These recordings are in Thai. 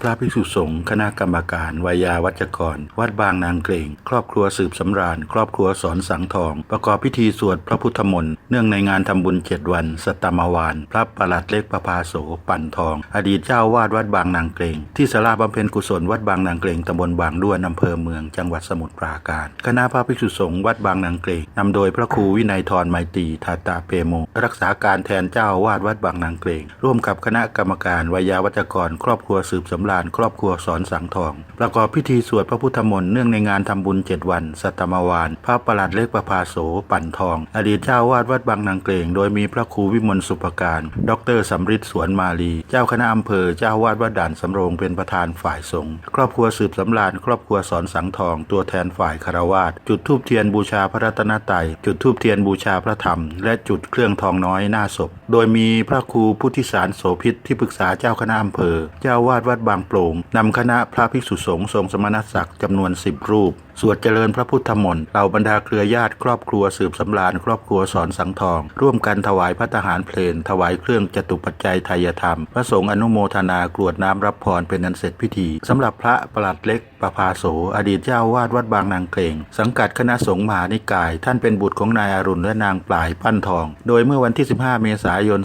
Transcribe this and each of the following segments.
พระภิกษุสงฆ์คณะกรรมการวายาวัจกร วัดบางนางเกรงครอบครัวสืบสำราญ ครอบครัวสอนสังทอง ประกอบพิธีสวดพระพุทธมนต์เนื่องในงานทำบุญเจ็ดวัน สตตมวาน พระประหลัดเล็กประภาโสปั่นทอง อดีตเจ้าวาดวัดบางนางเกรงที่ศาลาบำเพ็ญกุศลวัดบางนางเกรงตำบลบางด้วนอำเภอเมืองจังหวัดสมุทรปราการ คณะพระภิกษุสงฆ์วัดบางนางเกรงนำโดยพระครูวินัยทรไมตรีทาตาเปโม รักษาการแทนเจ้าอาวาดวัดบางนางเกรงร่วมกับคณะกรรมการวายาวัจกร ครอบครัวสืบสำำราญครอบครัวสอนสังทอง ประกอบพิธีสวดพระพุทธมนต์เนื่องในงานทำบุญเจ็ดวัน สัตมวาน พระประหลัดเล็กประภาโสปั่นทอง อดีตเจ้าวาดวัดบางนางเกรงโดยมีพระครูวิมลสุภการ ดรสำริดสวนมาลี เจ้าคณะอำเภอเจ้าวาดวัดด่านสำโรงเป็นประธานฝ่ายสงฆ์ครอบครัวสืบสำราญครอบครัวสอนสังทอง ตัวแทนฝ่ายคารวาสจุดธูปเทียนบูชาพระรัตนตรัยจุดธูปเทียนบูชาพระธรรม และจุดเครื่องทองน้อยหน้าศพ โดยมีพระครูพุทธิสารโสพิษที่ปรึกษาเจ้าคณะอำเภอ เจ้าวาดวัดบางโปร่งนำคณะพระภิกษุสงฆ์ทรงสมณศักดิ์จำนวนสิบรูป สวดเจริญพระพุทธมนต์เหล่าบรรดาเครือญาติครอบครัวสืบสำราญครอบครัวสอนสังทอง ร่วมกันถวายพระทหารเพลน ถวายเครื่องจตุปัจจัยไทยธรรม พระสงฆ์อนุโมทนากรวดน้ำรับพรเป็นอันเสร็จพิธีสำหรับพระประหลัดเล็กประภาโส อดีตเจ้าวาดวัดบางนางเกรงสังกัดคณะสงฆ์มหานิกาย ท่านเป็นบุตรของนายอรุณและนางปลายปั้นทอง โดยเมื่อวันที่ 15 เมษายน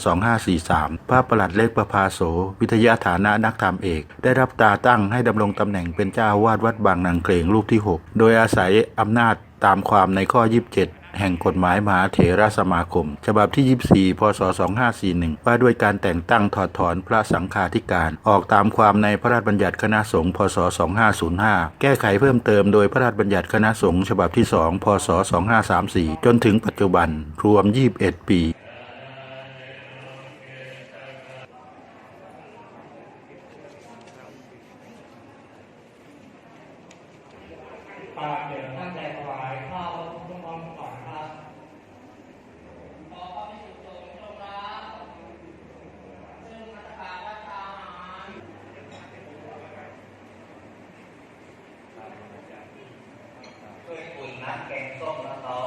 2543 พระประหลัดเล็กประภาโส วิทยาฐานะนักธรรมเอกได้รับตาตั้งให้ดำรงตำแหน่งเป็นเจ้าอาวาดวัดบางนางเกรงรูปที่ 6 โดยอาศัยอำนาจตามความในข้อ 27แห่งกฎหมายมหาเถรสมาคม ฉบับที่ 24 พศ 2541 ว่าด้วยการแต่งตั้งถอดถอนพระสังฆาธิการ ออกตามความในพระราชบัญญัติคณะสงฆ์ พศ 2505 แก้ไขเพิ่มเติมโดยพระราชบัญญัติคณะสงฆ์ฉบับที่ 2 พศ 2534 จนถึงปัจจุบัน รวม 21 ปี ปากเดี๋ยวตั้งใจถวายข้าวพระพุทธมนต์ก่อนครับขอพระภิกษุสงฆ์จงรับซึ่งมาตรการราชาอาหารช่วยอุ่นน้ำแกงส้มร้อนๆ